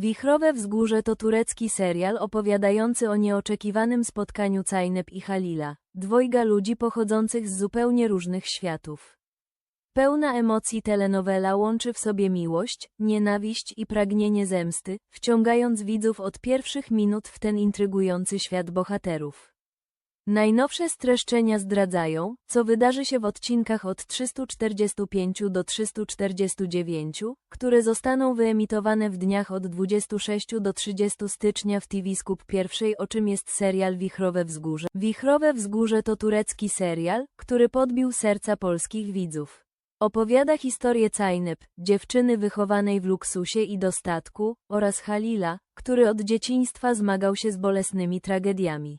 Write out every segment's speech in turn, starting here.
Wichrowe Wzgórze to turecki serial opowiadający o nieoczekiwanym spotkaniu Cajnep i Halila, dwojga ludzi pochodzących z zupełnie różnych światów. Pełna emocji telenowela łączy w sobie miłość, nienawiść i pragnienie zemsty, wciągając widzów od pierwszych minut w ten intrygujący świat bohaterów. Najnowsze streszczenia zdradzają, co wydarzy się w odcinkach od 345 do 349, które zostaną wyemitowane w dniach od 26 do 30 stycznia w TV Scoop pierwszej o czym jest serial Wichrowe Wzgórze. Wichrowe Wzgórze to turecki serial, który podbił serca polskich widzów. Opowiada historię Cajnep, dziewczyny wychowanej w luksusie i dostatku, oraz Halila, który od dzieciństwa zmagał się z bolesnymi tragediami.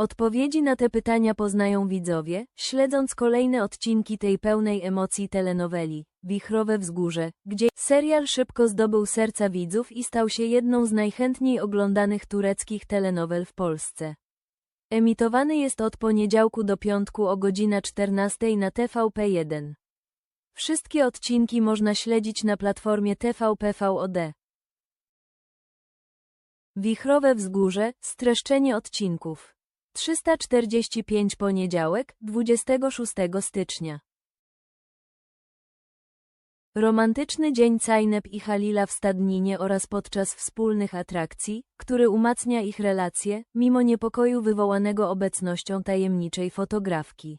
Odpowiedzi na te pytania poznają widzowie, śledząc kolejne odcinki tej pełnej emocji telenoweli, Wichrowe Wzgórze, gdzie serial szybko zdobył serca widzów i stał się jedną z najchętniej oglądanych tureckich telenowel w Polsce. Emitowany jest od poniedziałku do piątku o godzina 14 na TVP1. Wszystkie odcinki można śledzić na platformie TVP VOD. Wichrowe Wzgórze, streszczenie odcinków. 345 poniedziałek, 26 stycznia. Romantyczny dzień Cajnep i Halila w Stadninie oraz podczas wspólnych atrakcji, który umacnia ich relacje, mimo niepokoju wywołanego obecnością tajemniczej fotografki.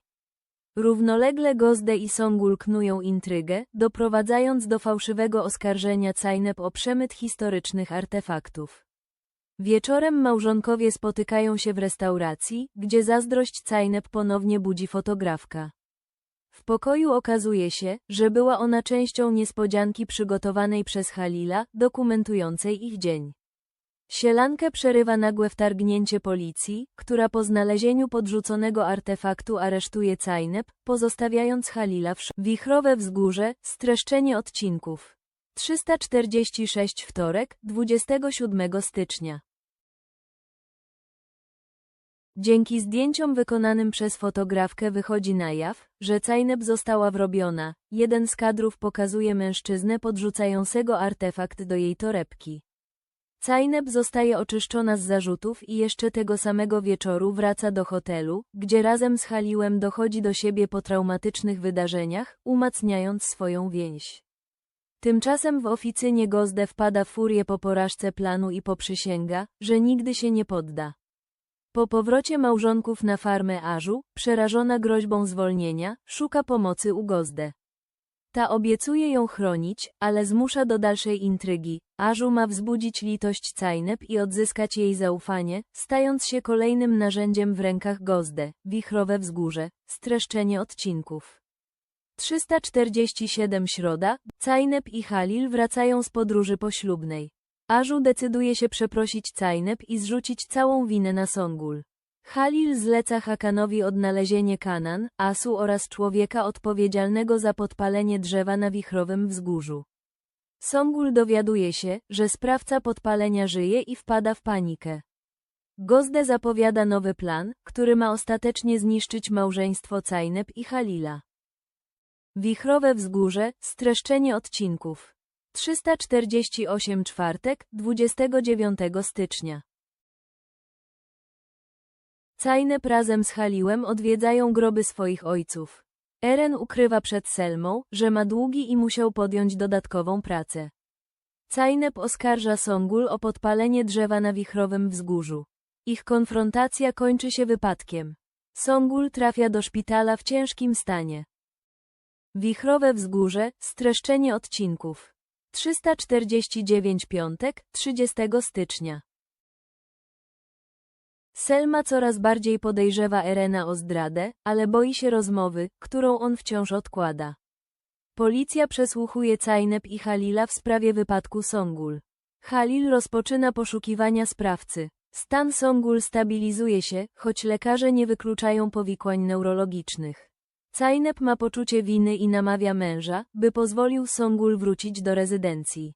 Równolegle Gozde i Songul knują intrygę, doprowadzając do fałszywego oskarżenia Cajnep o przemyt historycznych artefaktów. Wieczorem małżonkowie spotykają się w restauracji, gdzie zazdrość Cajnep ponownie budzi fotografka. W pokoju okazuje się, że była ona częścią niespodzianki przygotowanej przez Halila, dokumentującej ich dzień. Sielankę przerywa nagłe wtargnięcie policji, która po znalezieniu podrzuconego artefaktu aresztuje Cajnep, pozostawiając Halila w Wichrowe Wzgórze, streszczenie odcinków. 346 wtorek, 27 stycznia. Dzięki zdjęciom wykonanym przez fotografkę wychodzi na jaw, że Cajnep została wrobiona. Jeden z kadrów pokazuje mężczyznę podrzucającego artefakt do jej torebki. Cajnep zostaje oczyszczona z zarzutów i jeszcze tego samego wieczoru wraca do hotelu, gdzie razem z Haliłem dochodzi do siebie po traumatycznych wydarzeniach, umacniając swoją więź. Tymczasem w oficynie Gozde wpada w furię po porażce planu i poprzysięga, że nigdy się nie podda. Po powrocie małżonków na farmę Ażu, przerażona groźbą zwolnienia, szuka pomocy u Gozde. Ta obiecuje ją chronić, ale zmusza do dalszej intrygi. Ażu ma wzbudzić litość Cajnep i odzyskać jej zaufanie, stając się kolejnym narzędziem w rękach Gozde. Wichrowe Wzgórze. Streszczenie odcinków. 347 Środa. Cajnep i Halil wracają z podróży poślubnej. Ażu decyduje się przeprosić Cajnep i zrzucić całą winę na Songul. Halil zleca Hakanowi odnalezienie Kanan, Asu oraz człowieka odpowiedzialnego za podpalenie drzewa na wichrowym wzgórzu. Songul dowiaduje się, że sprawca podpalenia żyje i wpada w panikę. Gozde zapowiada nowy plan, który ma ostatecznie zniszczyć małżeństwo Cajnep i Halila. Wichrowe wzgórze, streszczenie odcinków. 348 czwartek, 29 stycznia. Cajnep razem z Haliłem odwiedzają groby swoich ojców. Eren ukrywa przed Selmą, że ma długi i musiał podjąć dodatkową pracę. Cajnep oskarża Songul o podpalenie drzewa na wichrowym wzgórzu. Ich konfrontacja kończy się wypadkiem. Songul trafia do szpitala w ciężkim stanie. Wichrowe wzgórze, streszczenie odcinków. 349 piątek, 30 stycznia. Selma coraz bardziej podejrzewa Erena o zdradę, ale boi się rozmowy, którą on wciąż odkłada. Policja przesłuchuje Cajnep i Halila w sprawie wypadku Songul. Halil rozpoczyna poszukiwania sprawcy. Stan Songul stabilizuje się, choć lekarze nie wykluczają powikłań neurologicznych. Cajnep ma poczucie winy i namawia męża, by pozwolił Songul wrócić do rezydencji.